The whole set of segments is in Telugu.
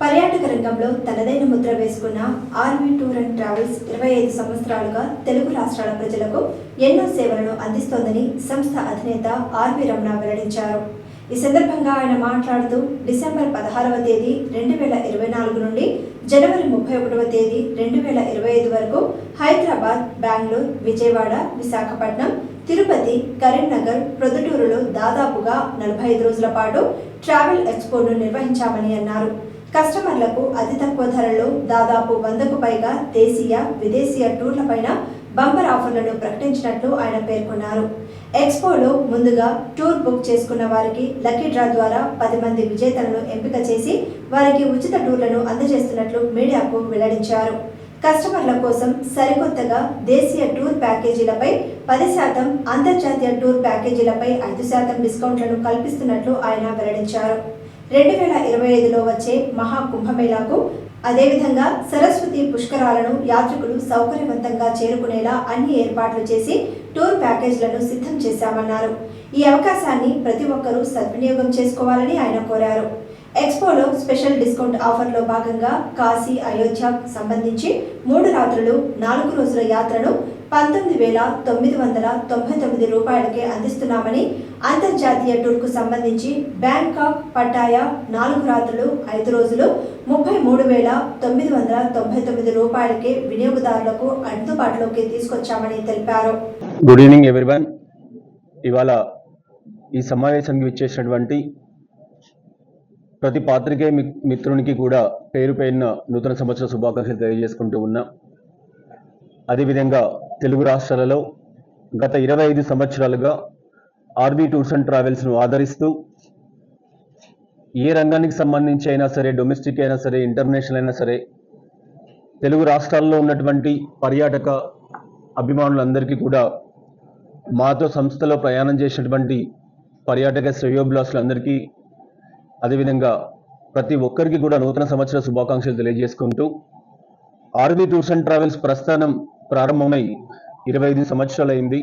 పర్యాటక రంగంలో తనదైన ముద్ర వేసుకున్న ఆర్వీ టూర్ అండ్ ట్రావెల్స్ ఇరవై ఐదు సంవత్సరాలుగా తెలుగు రాష్ట్రాల ప్రజలకు ఎన్నో సేవలను అందిస్తోందని సంస్థ అధినేత ఆర్వి రమణ వెల్లడించారు. ఈ సందర్భంగా ఆయన మాట్లాడుతూ డిసెంబర్ పదహారవ తేదీ రెండు వేల ఇరవై నాలుగు నుండి జనవరి ముప్పై ఒకటవ తేదీ రెండు వేల ఇరవై ఐదు వరకు హైదరాబాద్ బెంగళూరు విజయవాడ విశాఖపట్నం తిరుపతి కరీంనగర్ ప్రొద్దుటూరులో దాదాపుగా నలభై ఐదు రోజుల పాటు ట్రావెల్ ఎక్స్పోను నిర్వహించామని అన్నారు. కస్టమర్లకు అతి తక్కువ ధరలో దాదాపు వందకు పైగా దేశీయ విదేశీయ టూర్లపైన బంపర్ ఆఫర్లను ప్రకటించినట్లు ఆయన పేర్కొన్నారు. ఎక్స్పోలో ముందుగా టూర్ బుక్ చేసుకున్న వారికి లక్కీ డ్రా ద్వారా పది మంది విజేతలను ఎంపిక చేసి వారికి ఉచిత టూర్లను అందజేస్తున్నట్లు మీడియాకు వెల్లడించారు. కస్టమర్ల కోసం సరికొత్తగా దేశీయ టూర్ ప్యాకేజీలపై పది శాతం అంతర్జాతీయ టూర్ ప్యాకేజీలపై ఐదు శాతం డిస్కౌంట్లను కల్పిస్తున్నట్లు ఆయన వెల్లడించారు. రెండు వేల ఇరవై ఐదులో వచ్చే మహా కుంభమేళాకు అదేవిధంగా సరస్వతి పుష్కరాలను యాత్రికులు సౌకర్యవంతంగా చేరుకునేలా అన్ని ఏర్పాట్లు చేసి టూర్ ప్యాకేజ్లను సిద్ధం చేశామన్నారు. ఈ అవకాశాన్ని ప్రతి ఒక్కరూ సద్వినియోగం చేసుకోవాలని ఆయన కోరారు. ఎక్స్పోలో స్పెషల్ డిస్కౌంట్ ఆఫర్లో భాగంగా కాశీ అయోధ్యకు సంబంధించి మూడు రాత్రులు నాలుగు రోజుల యాత్రను పంతొమ్మిది వేల తొమ్మిది వందల తొంభై తొమ్మిది రూపాయలకే అందిస్తున్నామని అంతర్జాతీయ టూర్కు సంబంధించి బ్యాంకాక్ పటాయా నాలుగు రాత్రులు ఐదు రోజులు ముప్పై మూడు వేల తొమ్మిది వందల తొంభై తొమ్మిది రూపాయలకే వినియోగదారులకు అందుబాటులోకి తీసుకొచ్చామని తెలిపారు. గుడ్ ఈవినింగ్ ఎవ్రీవన్ ఇవాళ ఈ సమావేశానికి విచ్చేసినటువంటి ప్రతి పాత్రికే మి- మిత్రునికి కూడా పేరు పేరున నూతన సంవత్సర శుభాకాంక్షలు తెలియజేసుకుంటూ ఉన్నా. అదేవిధంగా తెలుగు రాష్ట్రాలలో గత ఇరవై ఐదు సంవత్సరాలుగా ఆర్బీ టూర్స్ అండ్ ట్రావెల్స్ను ఆదరిస్తూ ఏ రంగానికి సంబంధించి అయినా సరే డొమెస్టిక్ అయినా సరే ఇంటర్నేషనల్ అయినా సరే తెలుగు రాష్ట్రాల్లో ఉన్నటువంటి పర్యాటక అభిమానులందరికీ కూడా మాతో సంస్థలో ప్రయాణం చేసినటువంటి పర్యాటక శ్రేయోభిలాసులందరికీ అదేవిధంగా ప్రతి ఒక్కరికి కూడా నూతన సంవత్సర శుభాకాంక్షలు తెలియజేసుకుంటూ ఆర్బీ టూర్స్ అండ్ ట్రావెల్స్ ప్రస్థానం ప్రారంభమై ఇరవై ఐదు సంవత్సరాలైంది.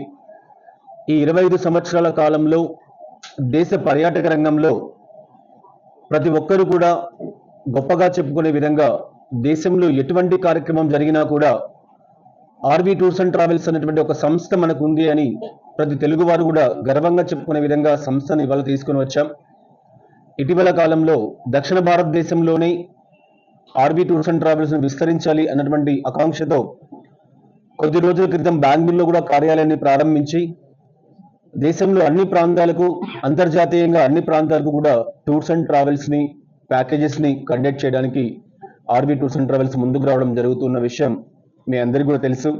ఈ ఇరవై ఐదు సంవత్సరాల కాలంలో దేశ పర్యాటక రంగంలో ప్రతి ఒక్కరు కూడా గొప్పగా చెప్పుకునే విధంగా దేశంలో ఎటువంటి కార్యక్రమం జరిగినా కూడా ఆర్వి టూర్స్ అండ్ ట్రావెల్స్ అనేటువంటి ఒక సంస్థ మనకు ఉంది అని ప్రతి తెలుగువారు కూడా గర్వంగా చెప్పుకునే విధంగా సంస్థను ఇవాళ తీసుకుని వచ్చాం. ఇటీవల కాలంలో దక్షిణ భారతదేశంలోనే ఆర్బీ టూర్స్ అండ్ ట్రావెల్స్ను విస్తరించాలి అన్నటువంటి ఆకాంక్షతో కొద్ది రోజుల క్రితం బెంగళూరులో కూడా కార్యాలయాన్ని ప్రారంభించి దేశంలో అన్ని ప్రాంతాలకు అంతర్జాతీయంగా అన్ని ప్రాంతాలకు కూడా టూర్స్ అండ్ ట్రావెల్స్ని ప్యాకేజెస్ని కండక్ట్ చేయడానికి ఆర్బీ టూర్స్ అండ్ ట్రావెల్స్ ముందుకు రావడం జరుగుతున్న విషయం మీ అందరికీ కూడా తెలుసు.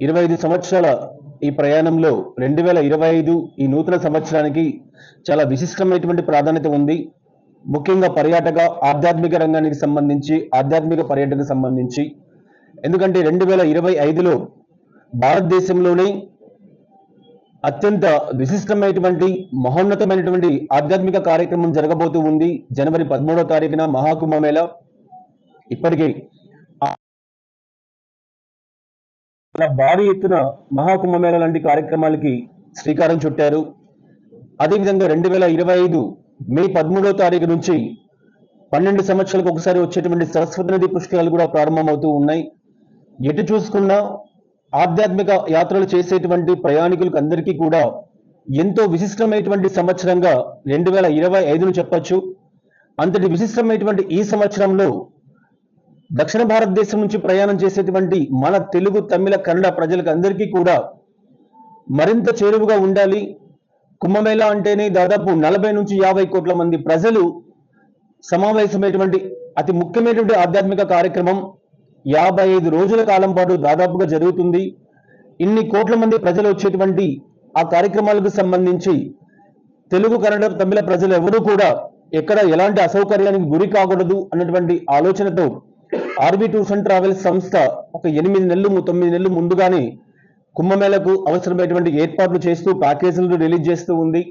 ఇరవై ఐదు సంవత్సరాల ఈ ప్రయాణంలో రెండు వేల ఇరవై ఐదు ఈ నూతన సంవత్సరానికి చాలా విశిష్టమైనటువంటి ప్రాధాన్యత ఉంది. ముఖ్యంగా పర్యాటక ఆధ్యాత్మిక రంగానికి సంబంధించి ఆధ్యాత్మిక పర్యటనకు సంబంధించి ఎందుకంటే రెండు వేల ఇరవై ఐదులో భారతదేశంలోనే అత్యంత విశిష్టమైనటువంటి మహోన్నతమైనటువంటి ఆధ్యాత్మిక కార్యక్రమం జరగబోతూ ఉంది. జనవరి పదమూడవ తారీఖున మహాకుంభమేళ ఇప్పటికే భారీ ఎత్తున మహాకుంభమేళ లాంటి కార్యక్రమాలకి శ్రీకారం చుట్టారు. అదేవిధంగా రెండు వేల ఇరవై ఐదు మే పదమూడవ తారీఖు నుంచి పన్నెండు సంవత్సరాలకు ఒకసారి వచ్చేటువంటి సరస్వతి నది పుష్కరాలు కూడా ప్రారంభమవుతూ ఉన్నాయి. ఎటు చూసుకున్నా ఆధ్యాత్మిక యాత్రలు చేసేటువంటి ప్రయాణికులకు అందరికీ కూడా ఎంతో విశిష్టమైనటువంటి సంవత్సరంగా రెండు వేల ఇరవై ఐదును చెప్పచ్చు. అంతటి విశిష్టమైనటువంటి ఈ సంవత్సరంలో దక్షిణ భారతదేశం నుంచి ప్రయాణం చేసేటువంటి మన తెలుగు తమిళ కన్నడ ప్రజలకు అందరికీ కూడా మరింత చేరువుగా ఉండాలి. కుంభమేళా అంటేనే దాదాపు నలభై నుంచి యాభై కోట్ల మంది ప్రజలు సమావేశమైనటువంటి అతి ముఖ్యమైనటువంటి ఆధ్యాత్మిక కార్యక్రమం. యాభై ఐదు రోజుల కాలం పాటు దాదాపుగా జరుగుతుంది. ఇన్ని కోట్ల మంది ప్రజలు వచ్చేటువంటి ఆ కార్యక్రమాలకు సంబంధించి తెలుగు కన్నడ తమిళ ప్రజలు ఎవరూ కూడా ఎక్కడ ఎలాంటి అసౌకర్యానికి గురి కాకూడదు అన్నటువంటి ఆలోచనతో ఆర్బీ టూర్స్ అండ్ ట్రావెల్స్ సంస్థ ఒక ఎనిమిది నెలలు తొమ్మిది నెలలు ముందుగానే కుంభమేళకు అవసరమైనటువంటి ఏర్పాట్లు చేస్తూ ప్యాకేజీలను రిలీజ్ చేస్తూ ఉంది.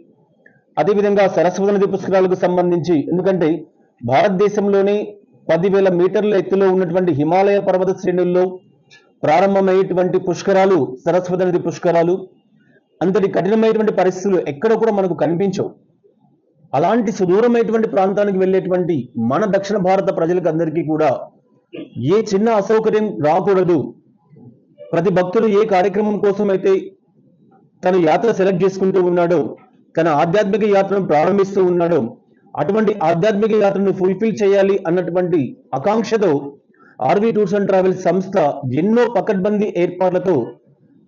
అదేవిధంగా సరస్వతి నది పుస్తకాలకు సంబంధించి ఎందుకంటే భారతదేశంలోనే పదివేల మీటర్ల ఎత్తులో ఉన్నటువంటి హిమాలయ పర్వత శ్రేణుల్లో ప్రారంభమయ్యేటువంటి పుష్కరాలు సరస్వతి నది పుష్కరాలు అంతటి కఠినమైనటువంటి పరిస్థితులు ఎక్కడ కూడా మనకు కనిపించవు. అలాంటి సుదూరమైనటువంటి ప్రాంతానికి వెళ్ళేటువంటి మన దక్షిణ భారత ప్రజలకు అందరికీ కూడా ఏ చిన్న అసౌకర్యం రాకూడదు. ప్రతి భక్తుడు ఏ కార్యక్రమం కోసం అయితే తన యాత్ర సెలెక్ట్ చేసుకుంటూ ఉన్నాడో తన ఆధ్యాత్మిక యాత్రను ప్రారంభిస్తూ ఉన్నాడో అటువంటి ఆధ్యాత్మిక యాత్రను ఫుల్ఫిల్ చేయాలి అన్నటువంటి ఆకాంక్షతో R V tours and travels సంస్థ ఎన్నో పకడ్బందీ ఏర్పాట్లతో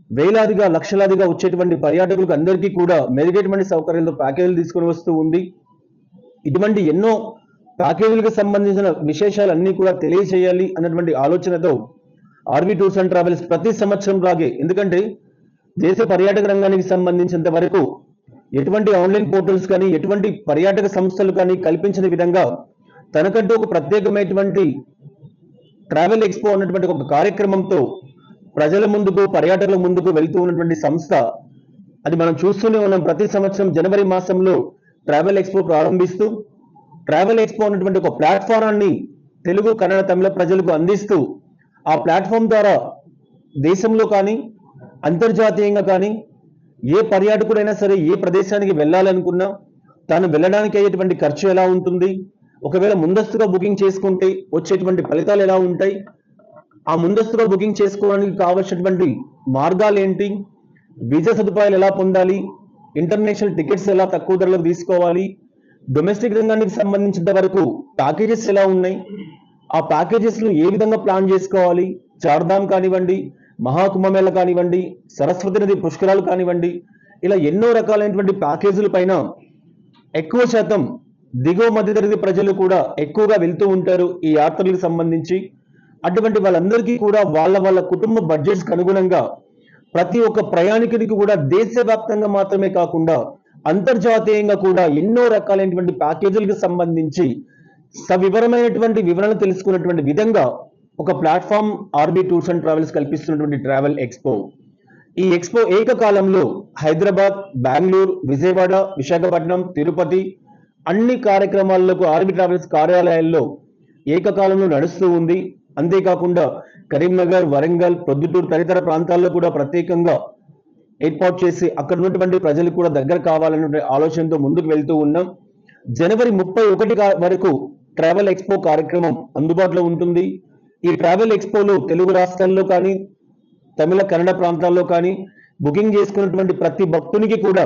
వేలాదిగా లక్షలాదిగా వచ్చేటువంటి పర్యాటకులకు అందరికీ కూడా మెరుగైనటువంటి సౌకర్యాలతో ప్యాకేజీలు తీసుకుని వస్తూ ఉంది. ఇటువంటి ఎన్నో ప్యాకేజీలకు సంబంధించిన విశేషాలన్నీ కూడా తెలియజేయాలి అన్నటువంటి ఆలోచనతో ఆర్వీ టూర్స్ అండ్ ట్రావెల్స్ ప్రతి సంవత్సరం లాగే ఎందుకంటే దేశ పర్యాటక రంగానికి సంబంధించినంత వరకు ఎటువంటి ఆన్లైన్ పోర్టల్స్ కానీ ఎటువంటి పర్యాటక సంస్థలు కానీ కల్పించిన విధంగా తనకంటూ ఒక ప్రత్యేకమైనటువంటి ట్రావెల్ ఎక్స్పో అన్నటువంటి ఒక కార్యక్రమంతో ప్రజల ముందుకు పర్యాటకుల ముందుకు వెళ్తూ ఉన్నటువంటి సంస్థ. అది మనం చూస్తూనే ఉన్నాం. ప్రతి సంవత్సరం జనవరి మాసంలో ట్రావెల్ ఎక్స్పో ప్రారంభిస్తూ ట్రావెల్ ఎక్స్పో అన్నటువంటి ఒక ప్లాట్ఫారాన్ని తెలుగు కన్నడ తమిళ ప్రజలకు అందిస్తూ ఆ ప్లాట్ఫామ్ ద్వారా దేశంలో కానీ అంతర్జాతీయంగా కానీ ఏ పర్యాటకుడైనా సరే ఏ ప్రదేశానికి వెళ్ళాలనుకున్నా తాను వెళ్ళడానికి అయ్యేటువంటి ఖర్చు ఎలా ఉంటుంది? ఒకవేళ ముందస్తుగా బుకింగ్ చేసుకుంటే వచ్చేటువంటి ఫలితాలు ఎలా ఉంటాయి? ఆ ముందస్తుగా బుకింగ్ చేసుకోవడానికి కావాల్సినటువంటి మార్గాలు ఏంటి? వీజా సదుపాయాలు ఎలా పొందాలి? ఇంటర్నేషనల్ టికెట్స్ ఎలా తక్కువ ధరలకు తీసుకోవాలి? డొమెస్టిక్ రంగానికి సంబంధించినంత వరకు ప్యాకేజెస్ ఎలా ఉన్నాయి? ఆ ప్యాకేజెస్ను ఏ విధంగా ప్లాన్ చేసుకోవాలి? చార్ధామ్ కానివ్వండి మహాకుంభమేళ కానివ్వండి సరస్వతి నది పుష్కరాలు కానివ్వండి ఇలా ఎన్నో రకాలైనటువంటి ప్యాకేజీల పైన ఎక్కువ శాతం దిగువ మధ్యతరగతి ప్రజలు కూడా ఎక్కువగా వెళ్తూ ఉంటారు ఈ యాత్రలకు సంబంధించి. అటువంటి వాళ్ళందరికీ కూడా వాళ్ళ వాళ్ళ కుటుంబ బడ్జెట్స్కి అనుగుణంగా ప్రతి ఒక్క ప్రయాణికుడికి కూడా దేశవ్యాప్తంగా మాత్రమే కాకుండా అంతర్జాతీయంగా కూడా ఎన్నో రకాలైనటువంటి ప్యాకేజీలకు సంబంధించి సవివరమైనటువంటి వివరణ తెలుసుకున్నటువంటి విధంగా ఒక platform RB tours and travels కల్పిస్తున్నటువంటి travel expo. ఈ ఎక్స్పో ఏకకాలంలో హైదరాబాద్ బెంగళూరు విజయవాడ విశాఖపట్నం తిరుపతి అన్ని కార్యక్రమాలకు ఆర్బీ ట్రావెల్స్ కార్యాలయాల్లో ఏకకాలంలో నడుస్తూ ఉంది. అంతేకాకుండా కరీంనగర్ వరంగల్ ప్రొద్దుటూరు తదితర ప్రాంతాల్లో కూడా ప్రత్యేకంగా ఏర్పాటు చేసి అక్కడ ఉన్నటువంటి ప్రజలు కూడా దగ్గర కావాలనే ఆలోచనతో ముందుకు వెళ్తూ ఉన్నాం. జనవరి ముప్పై ఒకటి వరకు ట్రావెల్ ఎక్స్పో కార్యక్రమం అందుబాటులో ఉంటుంది. ఈ ట్రావెల్ ఎక్స్పోలో తెలుగు రాష్ట్రాల్లో కానీ తమిళ కన్నడ ప్రాంతాల్లో కానీ బుకింగ్ చేసుకున్నటువంటి ప్రతి భక్తునికి కూడా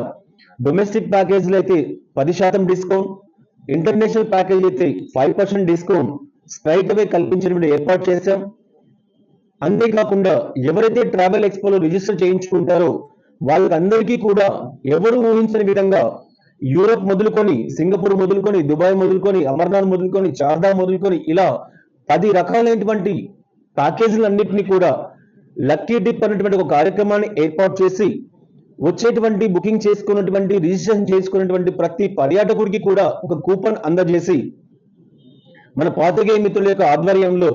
డొమెస్టిక్ ప్యాకేజీలు అయితే పది శాతం డిస్కౌంట్ ఇంటర్నేషనల్ ప్యాకేజ్ అయితే five percent discount straight away కల్పించినటువంటి ఏర్పాటు చేశాం. అంతేకాకుండా ఎవరైతే ట్రావెల్ ఎక్స్పోలో రిజిస్టర్ చేయించుకుంటారో వాళ్ళకందరికీ కూడా ఎవరు ఊహించని విధంగా యూరోప్ మొదలుకొని సింగపూర్ మొదలుకొని దుబాయ్ మొదలుకొని అమర్నాథ్ మొదలుకొని చార్దా మొదలుకొని ఇలా పది రకాలైనటువంటి ప్యాకేజీలన్నింటినీ కూడా లక్కీ డిప్ అనేటువంటి ఒక కార్యక్రమాన్ని ఏర్పాటు చేసి వచ్చేటువంటి బుకింగ్ చేసుకున్నటువంటి రిజిస్ట్రేషన్ చేసుకున్నటువంటి ప్రతి పర్యాటకుడికి కూడా ఒక కూపన్ అందజేసి మన పాత్రికేయ మిత్రుల యొక్క ఆధ్వర్యంలో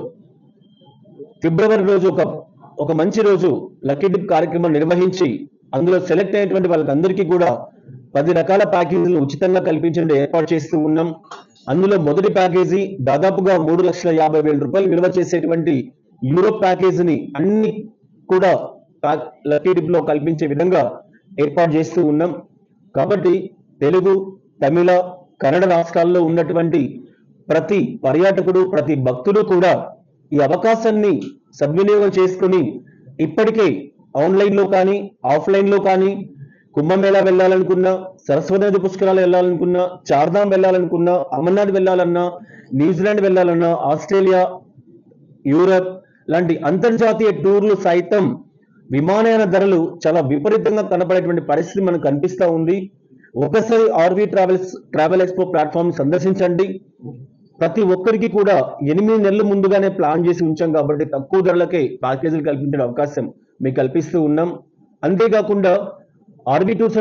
ఫిబ్రవరి రోజు ఒక ఒక మంచి రోజు లక్కీ డిప్ కార్యక్రమం నిర్వహించి అందులో సెలెక్ట్ అయినటువంటి వాళ్ళకందరికీ కూడా పది రకాల ప్యాకేజీలు ఉచితంగా కల్పించడం ఏర్పాటు చేస్తూ ఉన్నాం. అందులో మొదటి ప్యాకేజీ దాదాపుగా మూడు లక్షల యాభై వేల రూపాయలు విలువ చేసేటువంటి యూరోప్ ప్యాకేజీని అన్ని కూడా ప్యాక్- లక్కీ లో కల్పించే విధంగా ఏర్పాటు చేస్తూ ఉన్నాం. కాబట్టి తెలుగు తమిళ కన్నడ రాష్ట్రాల్లో ఉన్నటువంటి ప్రతి పర్యాటకుడు ప్రతి భక్తుడు కూడా ఈ అవకాశాన్ని సద్వినియోగం చేసుకుని ఇప్పటికే ఆన్లైన్లో కానీ ఆఫ్లైన్లో కానీ కుంభమేళా వెళ్ళాలనుకున్నా సరస్వతి నది పుష్కరాలు వెళ్ళాలనుకున్నా చార్ధాం వెళ్ళాలనుకున్నా అమర్నాథ్ వెళ్ళాలన్నా న్యూజిలాండ్ వెళ్ళాలన్నా ఆస్ట్రేలియా యూరప్ లాంటి అంతర్జాతీయ టూర్లు సైతం విమానయాన ధరలు చాలా విపరీతంగా కనపడేటువంటి పరిస్థితి మనకు కనిపిస్తూ ఉంది. ఒకసారి RV travels travel expo platform సందర్శించండి. ప్రతి ఒక్కరికి కూడా ఎనిమిది నెలలు ముందుగానే ప్లాన్ చేసి ఉంచాం కాబట్టి తక్కువ ధరలకే ప్యాకేజీలు కల్పించే అవకాశం మీకు కల్పిస్తూ ఉన్నాం. అంతేకాకుండా ఆర్బీ టూర్స్